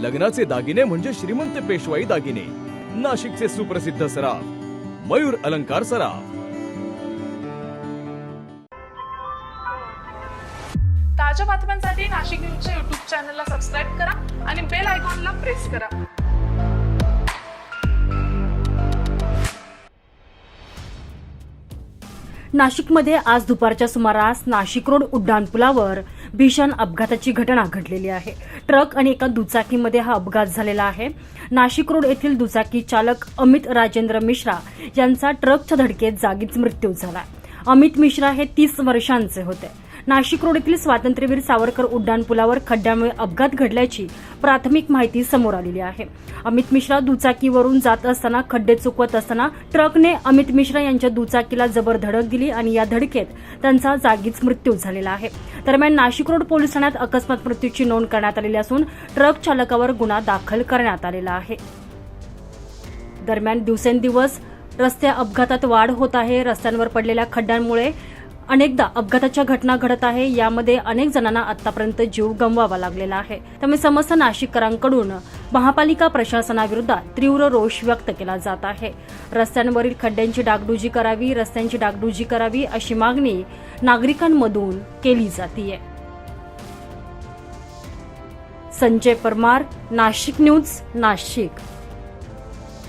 लग्नाचे दागिने म्हणजे श्रीमंत पेशवाई दागिने. नाशिकचे सुप्रसिद्ध सराफ मयूर अलंकार सराफ. ताज्या बातम्यांसाठी नाशिक न्यूजच्या युट्यूब चॅनलला सबस्क्राईब करा आणि बेल आयकॉनला प्रेस करा. नाशिकमध्ये आज दुपारच्या सुमारास नाशिक रोड उड्डाणपुलावर भीषण अपघाताची घटना घडलेली आहे. ट्रक आणि एका दुचाकीमध्ये हा अपघात झालेला आहे. नाशिक रोड येथील दुचाकी चालक अमित राजेंद्र मिश्रा यांचा ट्रकच्या धडकेत जागीच मृत्यू झाला. अमित मिश्रा हे तीस वर्षांचे होते. नाशिक रोड येथील स्वातंत्र्यवीर सावरकर उड्डाणपुलावर खड्ड्यामुळे अपघात घडल्याची प्राथमिक माहिती समोर आलेली आहे. अमित मिश्रा दुचाकीवरून जात असताना खड्डे चुकवत असताना ट्रकने अमित मिश्रा यांच्या दुचाकीला जबर धडक दिली आणि या धडकेत त्यांचा जागीच मृत्यू झालेला आहे. दरम्यान नाशिक रोड पोलीस ठाण्यात अकस्मात मृत्यूची नोंद करण्यात आलेली असून ट्रक चालकावर गुन्हा दाखल करण्यात आलेला आहे. दरम्यान दिवसेंदिवस रस्ते अपघातात वाढ होत आहे. रस्त्यांवर पडलेल्या खड्ड्यांमुळे अनेकदा अपघाताच्या घटना घडत आहे. यामध्ये अनेक जणांना आतापर्यंत जीव गमवावा लागलेला आहे. त्यामुळे समस्त नाशिककरांकडून महापालिका प्रशासनाविरोधात तीव्र रोष व्यक्त केला जात आहे. रस्त्यांवरील खड्ड्यांची डागडुजी करावी रस्त्यांची डागडुजी करावी अशी मागणी नागरिकांमधून केली जातीये. संजय परमार नाशिक न्यूज नाशिक.